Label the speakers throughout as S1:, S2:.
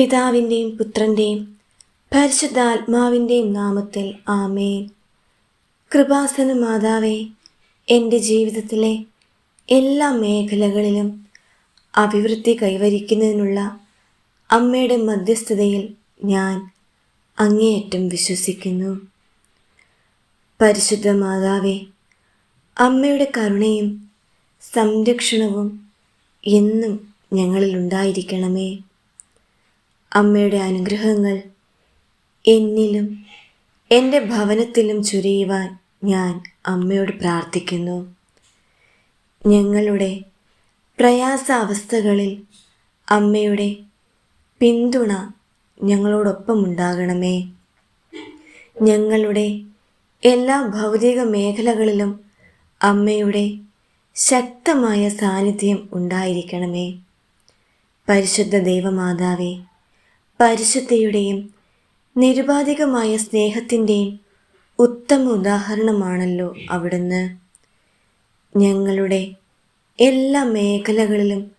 S1: പിതാവിന്റെയും പുത്രന്റെയും പരിശുദ്ധാത്മാവിന്റെയും നാമത്തിൽ ആമേൻ. കൃപാസന മാതാവേ എന്റെ ജീവിതത്തിലെ എല്ലാ മേഖലകളിലും അഭിവൃദ്ധി കൈവരിക്കുന്നതിനുള്ള അമ്മയുടെ മധ്യസ്ഥതയിൽ ഞാൻ അങ്ങേയറ്റം വിശ്വസിക്കുന്നു. പരിശുദ്ധ മാതാവേ അമ്മയുടെ കരുണയും സംരക്ഷണവും എന്നും ഞങ്ങളിൽ ഉണ്ടായിരിക്കണമേ. അമ്മയുടെ അനുഗ്രഹങ്ങൾ എന്നിലും എന്റെ ഭവനത്തിലും ചുരിയുവാൻ ഞാൻ അമ്മയോട് പ്രാർത്ഥിക്കുന്നു. ഞങ്ങളുടെ പ്രയാസാവസ്ഥകളിൽ അമ്മയുടെ പിന്തുണ ഞങ്ങളോടൊപ്പം ഉണ്ടാകണമേ ഞങ്ങളുടെ എല്ലാ ഭൗതിക മേഖലകളിലും അമ്മയുടെ ശക്തമായ സാന്നിധ്യം ഉണ്ടായിരിക്കണമേ. പരിശുദ്ധ ദൈവമാതാവേ പരിശുദ്ധയുടെയും നിരുപാധികമായ സ്നേഹത്തിന്റെയും ഉത്തമ ഉദാഹരണമാണല്ലോ അവിടുന്ന്. ഞങ്ങളുടെ എല്ലാ മേഖലകളിലും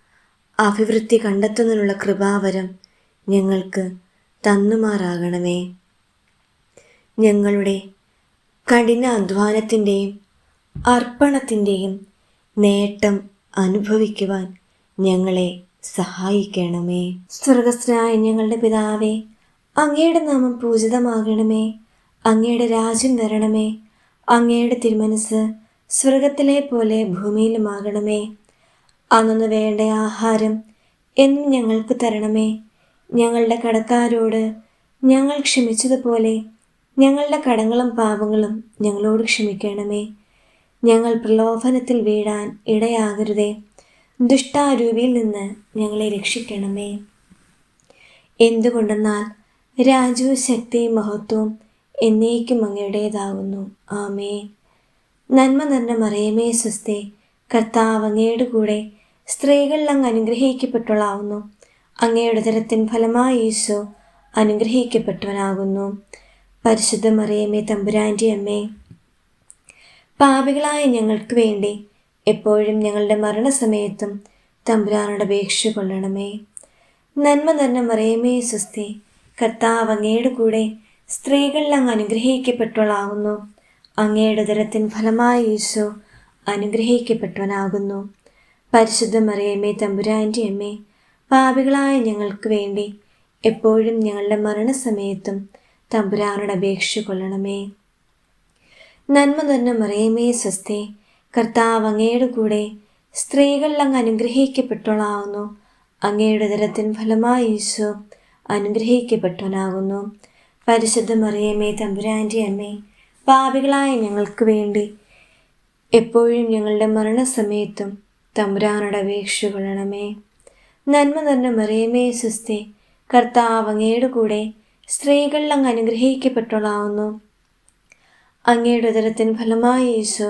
S1: അഭിവൃദ്ധി കണ്ടെത്തുന്നതിനുള്ള കൃപാവരം ഞങ്ങൾക്ക് തന്നുമാറാകണമേ. ഞങ്ങളുടെ കഠിന അധ്വാനത്തിന്റെയും അർപ്പണത്തിന്റെയും നേട്ടം അനുഭവിക്കുവാൻ ഞങ്ങളെ സഹായിക്കണമേ. സ്വർഗസ്നായ ഞങ്ങളുടെ പിതാവേ അങ്ങയുടെ നാമം പൂജിതമാകണമേ. അങ്ങയുടെ രാജ്യം വരണമേ. അങ്ങയുടെ തിരുമനസ് സ്വർഗത്തിലെ പോലെ ഭൂമിയിലുമാകണമേ. അന്നു വേണ്ട ആഹാരം എന്നും ഞങ്ങൾക്ക് തരണമേ. ഞങ്ങളുടെ കടക്കാരോട് ഞങ്ങൾ ക്ഷമിച്ചതുപോലെ ഞങ്ങളുടെ കടങ്ങളും പാപങ്ങളും ഞങ്ങളോട് ക്ഷമിക്കണമേ. ഞങ്ങൾ പ്രലോഭനത്തിൽ വീഴാൻ ഇടയാകരുതേ. ദുഷ്ടാരൂപിയിൽ നിന്ന് ഞങ്ങളെ രക്ഷിക്കണമേ. എന്തുകൊണ്ടെന്നാൽ രാജു ശക്തി മഹത്വം എന്നേക്കും അങ്ങയുടേതാകുന്നു ആമേ നന്മ നന്മ മറിയമേ സ്വസ്തേ കർത്താവ് അങ്ങയുടെ കൂടെ സ്ത്രീകളിൽ അങ്ങ് അനുഗ്രഹിക്കപ്പെട്ടവളാവുന്നു. അങ്ങയുടെ തരത്തിൻ ഫലമായി ഈശോ അനുഗ്രഹിക്കപ്പെട്ടവനാകുന്നു. പരിശുദ്ധ മറിയമേ തമ്പുരാന്റെ അമ്മേ പാപികളായ ഞങ്ങൾക്ക് വേണ്ടി എപ്പോഴും ഞങ്ങളുടെ മരണസമയത്തും തമ്പുരാനോട് അപേക്ഷ കൊള്ളണമേ. നന്മ നന്മ മറിയമേ സ്വസ്തി കർത്താവ് അങ്ങയുടെ കൂടെ സ്ത്രീകളിൽ അങ്ങ് അനുഗ്രഹിക്കപ്പെട്ടവളാകുന്നു. അങ്ങയുടെ ഉദരത്തിൻ ഫലമായി ഈശോ അനുഗ്രഹിക്കപ്പെട്ടവനാകുന്നു. പരിശുദ്ധ മറിയമ്മേ തമ്പുരാന്റെ അമ്മേ പാപികളായ ഞങ്ങൾക്ക് വേണ്ടി എപ്പോഴും ഞങ്ങളുടെ മരണസമയത്തും തമ്പുരാനോട് അപേക്ഷ കൊള്ളണമേ. നന്മ നന്മ മറിയമേ സ്വസ്തി കർത്താവ് അങ്ങയുടെ കൂടെ സ്ത്രീകളിൽ അങ്ങ് അനുഗ്രഹിക്കപ്പെട്ടവളാവുന്നു. അങ്ങയുടെ ദരത്തിൻ ഫലമായി ഈശോ അനുഗ്രഹിക്കപ്പെട്ടവനാകുന്നു. പരിശുദ്ധ മറിയമ്മേ തമ്പുരാന്റെ അമ്മേ പാപികളായ ഞങ്ങൾക്ക് വേണ്ടി എപ്പോഴും ഞങ്ങളുടെ മരണസമയത്തും തമ്പുരാനോട് കൊള്ളണമേ നന്മ നിറഞ്ഞ മറിയമേ സുസ്തി കർത്താവ് അങ്ങയുടെ കൂടെ സ്ത്രീകളിൽ അങ്ങ് അനുഗ്രഹിക്കപ്പെട്ടവളാവുന്നു. അങ്ങയുടെ ഉദരത്തിന് ഫലമായി യേശു